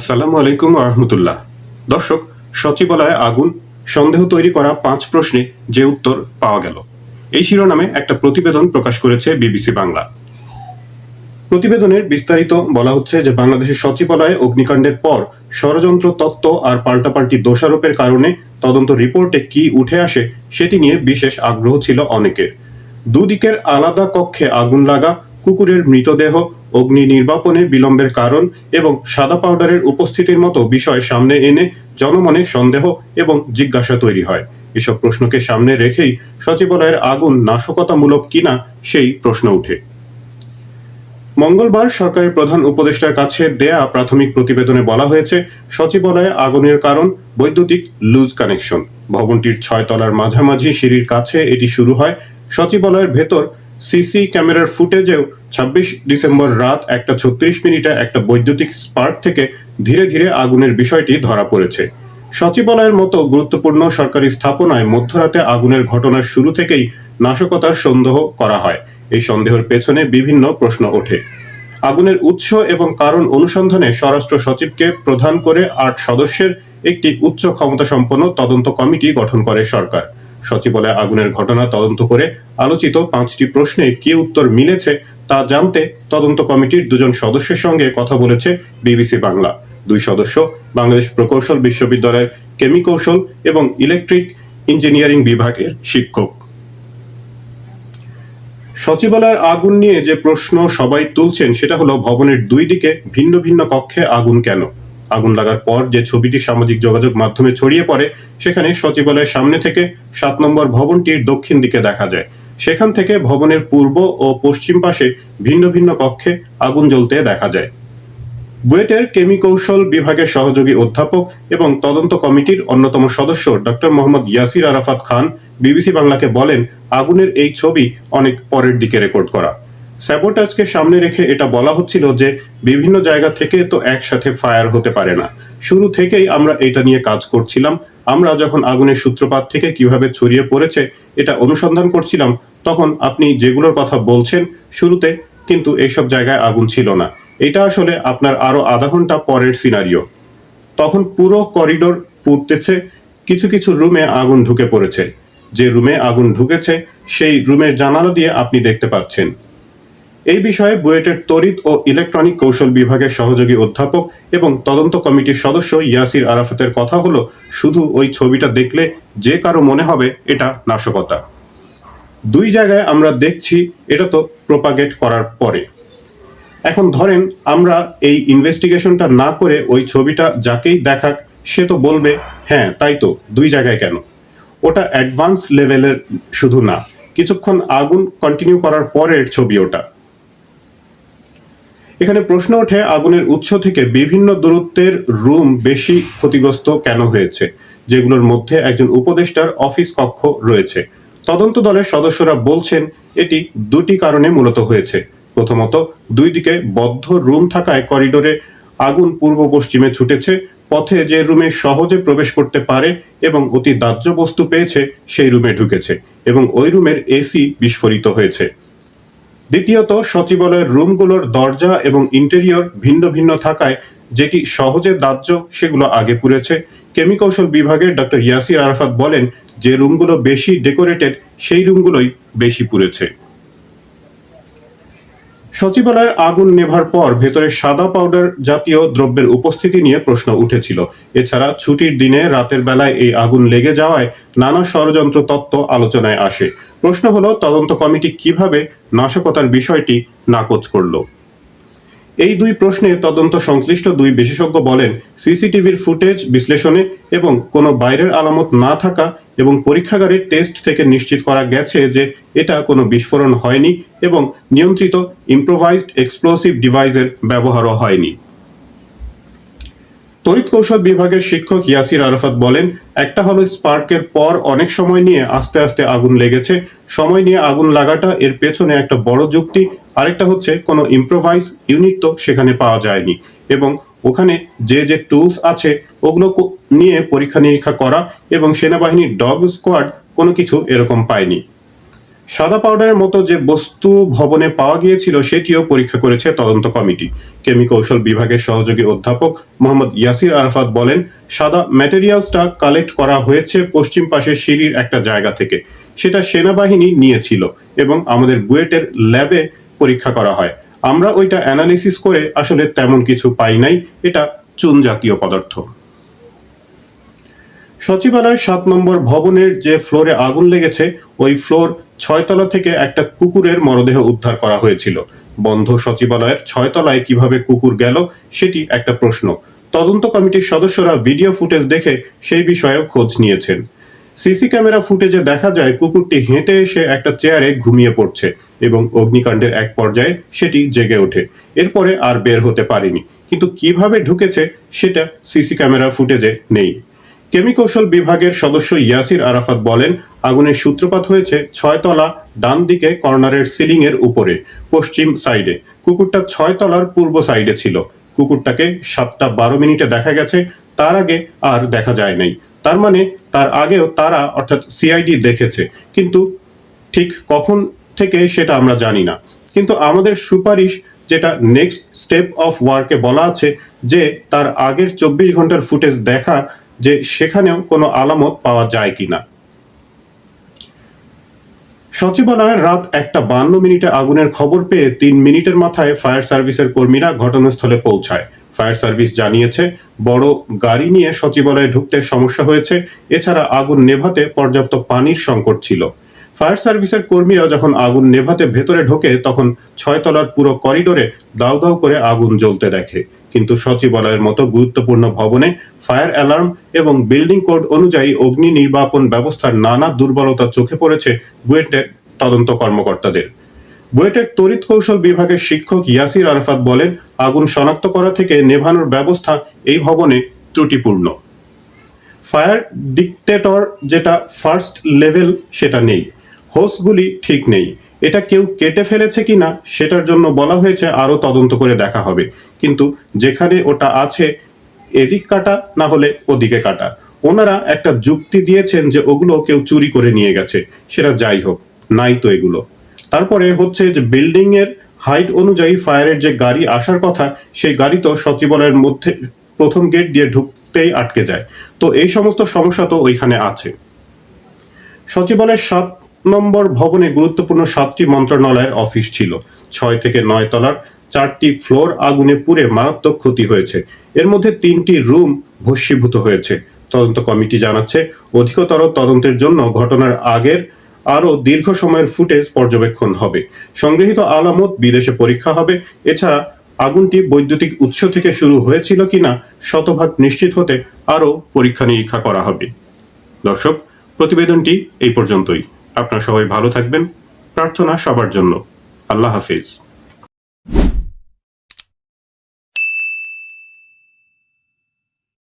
আসসালামু আলাইকুম রহমতুল্লাহ। দর্শক, সচিবালয়ে আগুন, সন্দেহ তৈরি করা পাঁচ প্রশ্নে যে উত্তর পাওয়া গেল। এই শিরোনামে একটা প্রতিবেদন প্রকাশ করেছে বিবিসি বাংলা। প্রতিবেদনের বিস্তারিত বলা হচ্ছে যে বাংলাদেশের সচিবালয়ে অগ্নিকাণ্ডের পর ষড়যন্ত্র, তত্ত্ব আর পাল্টাপাল্টি দোষারোপের কারণে তদন্ত রিপোর্টে কি উঠে আসে সেটি নিয়ে বিশেষ আগ্রহ ছিল অনেকের। দুদিকের আলাদা কক্ষে আগুন লাগা, কুকুরের মৃতদেহ অগ্নি নির্বাপনে বিলম্বের কারণ এবং সাদা পাউডারের উপস্থিতির মতো বিষয় সামনে এনে জনমনে সন্দেহ এবং জিজ্ঞাসা তৈরি হয়। এসব প্রশ্নকে সামনে রেখেই সচিবালয়ের আগুন নাশকতামূলক কিনা সেই প্রশ্ন উঠে মঙ্গলবার সরকারের প্রধান উপদেষ্টার কাছে দেয়া প্রাথমিক প্রতিবেদনে বলা হয়েছে, সচিবালয়ে আগুনের কারণ, বৈদ্যুতিক লুজ কানেকশন। ভবনটির ছয় তলার মাঝামাঝি সিঁড়ির কাছে এটি শুরু হয়। সচিবালয়ের ভেতর সিসি ক্যামেরার ফুটেজেও ছাব্বিশ ডিসেম্বর রাত একটা ছত্রিশ মিনিটে একটা বৈদ্যুতিক স্পার্ক থেকে ধীরে ধীরে আগুনের বিষয়টি ধরা পড়েছে। সচিবালয়ের মতো গুরুত্বপূর্ণ সরকারি স্থাপনায় মধ্যরাতে আগুনের ঘটনার শুরু থেকেই নাশকতার সন্দেহ করা হয়। এই সন্দেহের পেছনে বিভিন্ন প্রশ্ন ওঠে। আগুনের উৎস এবং কারণ অনুসন্ধানে স্বরাষ্ট্র সচিবকে প্রধান করে আট সদস্যের একটি উচ্চ ক্ষমতা সম্পন্ন তদন্ত কমিটি গঠন করে সরকার। সচিবালয়ে আগুনের ঘটনা তদন্ত করে আলোচিত পাঁচটি প্রশ্নে কি উত্তর মিলেছে তা জানতে তদন্ত কমিটির দুজন সদস্যের সঙ্গে কথা বলেছে বিবিসি বাংলা। দুই সদস্য বাংলাদেশ প্রকৌশল বিশ্ববিদ্যালয়ের কেমিকৌশল এবং ইলেকট্রিক ইঞ্জিনিয়ারিং বিভাগের শিক্ষক। সচিবালয়ের আগুন নিয়ে যে প্রশ্ন সবাই তুলছেন সেটা হলো ভবনের দুই দিকে ভিন্ন ভিন্ন কক্ষে আগুন কেন? আগুন লাগার পর যে ছবিটি সামাজিক যোগাযোগ মাধ্যমে ছড়িয়ে পড়ে, সেখানে সচিবালয়ের সামনে থেকে সাত নম্বর ভবনটির দক্ষিণ দিকে দেখা যায়। সেখান থেকে ভবনের পূর্ব ও পশ্চিম পাশে ভিন্ন ভিন্ন কক্ষে আগুন জ্বলতে দেখা যায়। বুয়েটের কেমিকৌশল বিভাগের সহযোগী অধ্যাপক এবং তদন্ত কমিটির অন্যতম সদস্য ডক্টর মোহাম্মদ ইয়াসির আরাফাত খান, বিবিসি বাংলাকে বলেন, আগুনের এই ছবি অনেক পরের দিকে রেকর্ড করা। স্যাবোটাজকে সামনে রেখে এটা বলা হচ্ছিল যে বিভিন্ন জায়গা থেকে তো একসাথে ফায়ার হতে পারে না। শুরু থেকেই আমরা এটা নিয়ে কাজ করছিলাম। আমরা যখন আগুনের সূত্রপাত থেকে কীভাবে ছড়িয়ে পড়েছে এটা অনুসন্ধান করছিলাম, তখন আপনি যেগুলোর কথা বলছেন শুরুতে কিন্তু এইসব জায়গায় আগুন ছিল না। এটা আসলে আপনার আরও আধা ঘণ্টা পরের সিনারিও। তখন পুরো করিডোর পুড়তেছে, কিছু কিছু রুমে আগুন ঢুকে পড়েছে। যে রুমে আগুন ঢুকেছে, সেই রুমের জানালা দিয়ে আপনি দেখতে পাচ্ছেন। এই বিষয়ে বুয়েটের তড়িৎ ও ইলেকট্রনিক কৌশল বিভাগের সহযোগী অধ্যাপক এবং তদন্ত কমিটির সদস্য ইয়াসির আরাফাতের কথা হলো, শুধু ওই ছবিটা দেখলে যে কারও মনে হবে এটা নাশকতা। দুই জায়গায় আমরা দেখছি এটা তো প্রোপাগেট করার পরে। এখন ধরেন আমরা এই ইনভেস্টিগেশনটা না করে ওই ছবিটা যাকেই দেখাক, সে তো বলবে হ্যাঁ তাই তো, দুই জায়গায় কেন? ওটা অ্যাডভান্স লেভেলের শুধু না। কিছুক্ষণ আগুন কন্টিনিউ করার পরের ছবি ওটা। এখানে প্রশ্ন ওঠে, আগুনের উৎস থেকে বিভিন্ন দূরত্বের রুম বেশি ক্ষতিগ্রস্ত কেন হয়েছে? যেগুলোর মধ্যে একজন উপদেষ্টার অফিস কক্ষ রয়েছে। তদন্ত দলের সদস্যরা বলছেন, এটি দুটি কারণে মূলত হয়েছে। প্রথমত, দুই দিকে বদ্ধ রুম থাকায় করিডোরে আগুন পূর্ব পশ্চিমে ছুটেছে, পথে যে রুমে সহজে প্রবেশ করতে পারে এবং অতি দাহ্য বস্তু পেয়েছে, সেই রুমে ঢুকেছে এবং ওই রুমের এসি বিস্ফোরিত হয়েছে। দ্বিতীয়ত, সচিবালয়ের রুমগুলোর দরজা এবং ইন্টেরিয়র ভিন্ন ভিন্ন থাকায় যেটি সহজে দাহ্য, সেগুলো আগে পুড়েছে। কেমিকৌশল বিভাগের ডক্টর ইয়াসির আরাফাত বলেন, যে রুমগুলো বেশি ডেকোরেটেড, সেই রুমগুলোই বেশি পুড়েছে। সচিবালয়ের আগুন নেভার পর ভেতরে সাদা পাউডার জাতীয় দ্রব্যের উপস্থিতি নিয়ে প্রশ্ন উঠেছিল। এছাড়া ছুটির দিনে রাতের বেলায় এই আগুন লেগে যাওয়ায় নানা ষড়যন্ত্র তত্ত্ব আলোচনায় আসে। প্রশ্ন হলো, তদন্ত কমিটি কীভাবে নাশকতার বিষয়টি নাকচ করল? এই দুই প্রশ্নে তদন্ত সংশ্লিষ্ট দুই বিশেষজ্ঞ বলেন, সিসিটিভির ফুটেজ বিশ্লেষণে এবং কোনো বাইরের আলামত না থাকা এবং পরীক্ষাগারের টেস্ট থেকে নিশ্চিত করা গেছে যে এটা কোনো বিস্ফোরণ হয়নি এবং নিয়ন্ত্রিত ইম্প্রোভাইজড এক্সপ্লোসিভ ডিভাইসের ব্যবহারও হয়নি। তড়িৎ কৌশল বিভাগের শিক্ষক ইয়াসির আরাফাত বলেন, একটা হলো স্পার্কের পর অনেক সময় নিয়ে আস্তে আস্তে আগুন লেগেছে সময় নিয়ে আগুন লাগাটা এর পেছনে একটা বড় যুক্তি। আরেকটা হচ্ছে, কোনো ইম্প্রোভাইজ ইউনিট তো সেখানে পাওয়া যায়নি। এবং ওখানে যে যে টুলস আছে, ওগুলো নিয়ে পরীক্ষা নিরীক্ষা করা এবং সেনাবাহিনীর ডগ স্কোয়াড কোনো কিছু এরকম পায়নি। সাদা পাউডারের মতো যে বস্তু ভবনে পাওয়া গিয়েছিল, সেটিও পরীক্ষা করেছে তদন্ত কমিটি। কেমি কৌশল বিভাগের সহযোগী অধ্যাপক মোহাম্মদ ইয়াসির আরাফাত বলেন, সাদা ম্যাটেরিয়ালসটা কালেক্ট করা হয়েছে পশ্চিম পাশের সিঁড়ির একটা জায়গা থেকে। সেটা সেনাবাহিনী নিয়েছিল এবং আমাদের বুয়েটের ল্যাবে পরীক্ষা করা হয়। আমরা ওইটা অ্যানালিসিস করে আসলে তেমন কিছু পাই নাই, এটা চুন জাতীয় পদার্থ। সচিবালয় সাত নম্বর ভবনের যে ফ্লোরে আগুন লেগেছে, ওই ফ্লোর ছয়তলা থেকে একটা কুকুরের মরদেহ উদ্ধার করা হয়েছিল। বন্ধ সচিবালয়ের ছয়তলায় কীভাবে কুকুর গেল, সেটি একটা প্রশ্ন। তদন্ত কমিটির সদস্যরা ভিডিও ফুটেজ দেখে সেই বিষয়েও খোঁজ নিয়েছেন। সিসি ক্যামেরা ফুটেজে দেখা যায় কুকুরটি হেঁটে এসে একটা চেয়ারে ঘুমিয়ে পড়ছে এবং অগ্নিকাণ্ডের এক পর্যায়ে সেটি জেগে ওঠে। এরপরে আর বের হতে পারেনি। কিন্তু কীভাবে ঢুকেছে সেটা সিসি ক্যামেরা ফুটেজে নেই। কেমিকৌশল বিভাগের সদস্য ইয়াসির আরাফাত বলেন, আগুনের সূত্রপাত হয়েছে ছয়তলা ডান দিকে কর্নারের সিলিং এর উপরে, পশ্চিম সাইডে। কুকুরটা ছয়তলার পূর্ব সাইডে ছিল। কুকুরটাকে সাতটা বারো মিনিটে দেখা গেছে, তার আগে আর দেখা যায় নাই। তার মানে তার আগেও তারা, অর্থাৎ সিআইডি দেখেছে। কিন্তু ঠিক কখন থেকে সেটা আমরা জানি না। কিন্তু আমাদের সুপারিশ যেটা নেক্সট স্টেপ অফ ওয়ার্কে বলা আছে, যে তার আগের চব্বিশ ঘণ্টার ফুটেজ দেখা, যে সেখানেও কোনো আলামত পাওয়া যায় কিনা। সচিবালয়ের রাত একটা বান্ন মিনিটে আগুনের খবর পেয়ে তিন মিনিটের মাথায় ফায়ার সার্ভিসের কর্মীরা ঘটনাস্থলে পৌঁছায়। ফায়ার সার্ভিস জানিয়েছে, বড় গাড়ি নিয়ে সচিবালয়ে ঢুকতে সমস্যা হয়েছে, এছাড়া আগুন নেভাতে পর্যাপ্ত পানির সংকট ছিল। ফায়ার সার্ভিসের কর্মীরা যখন আগুন নেভাতে ভেতরে ঢোকে, তখন ছয়তলার পুরো করিডোরে দাউ দাউ করে আগুন জ্বলতে দেখে। কিন্তু সচিবালয়ের মতো গুরুত্বপূর্ণ ভবনে ফায়ার অ্যালার্ম এবং বিল্ডিং কোড অনুযায়ী অগ্নি নির্বাপন ব্যবস্থার নানা দুর্বলতা চোখে পড়েছে বুয়েটের তদন্ত কর্মকর্তাদের। বুয়েটের তড়িৎ কৌশল বিভাগের শিক্ষক ইয়াসির আরাফাত বলেন আগুন শনাক্ত করা থেকে নেভানোর ব্যবস্থা এই ভবনে ত্রুটিপূর্ণ। ফায়ার ডিকটেটর যেটা ফার্স্ট লেভেল, সেটা নেই। হোসগুলি ঠিক নেই। এটা কেউ কেটে ফেলেছে কিনা, সেটার জন্য বলা হয়েছে আরও তদন্ত করে দেখা হবে। কিন্তু যেখানে ওটা আছে, এদিক কাটা, না হলে ওদিকে কাটা। ওনারা একটা যুক্তি দিয়েছেন যে ওগুলো কেউ চুরি করে নিয়ে গেছে। সেটা যাই হোক, নাই তো এগুলো। তারপরে হচ্ছে যে বিল্ডিং এর হাইট অনুযায়ী ফায়ারের যে গাড়ি আসার কথা, সেই গাড়ি তো সচিবালয়ের মধ্যে প্রথম গেট দিয়ে ঢুকতেই আটকে যায়। তো এই সমস্ত সমস্যা তো ওইখানে আছে। সচিবালয়ের সাত নম্বর ভবনে গুরুত্বপূর্ণ সাতটি মন্ত্রণালয়ের অফিস ছিল। ছয় থেকে নয় তলার চারটি ফ্লোর আগুনে পুড়ে মারাত্মক ক্ষতি হয়েছে। এর মধ্যে তিনটি রুম ভস্মীভূত হয়েছে। তদন্ত কমিটি জানাচ্ছে, অধিকতর তদন্তের জন্য ঘটনার আগের আরও দীর্ঘ সময়ের ফুটেজ পর্যবেক্ষণ হবে। সংগৃহীত আলামত বিদেশে পরীক্ষা হবে। এছাড়া আগুনটি বৈদ্যুতিক উৎস থেকে শুরু হয়েছিল কিনা শতভাগ নিশ্চিত হতে আরও পরীক্ষা নিরীক্ষা করা হবে। দর্শক, প্রতিবেদনটি এই পর্যন্তই। আপনারা সবাই ভালো থাকবেন। প্রার্থনা সবার জন্য। আল্লাহ হাফিজ।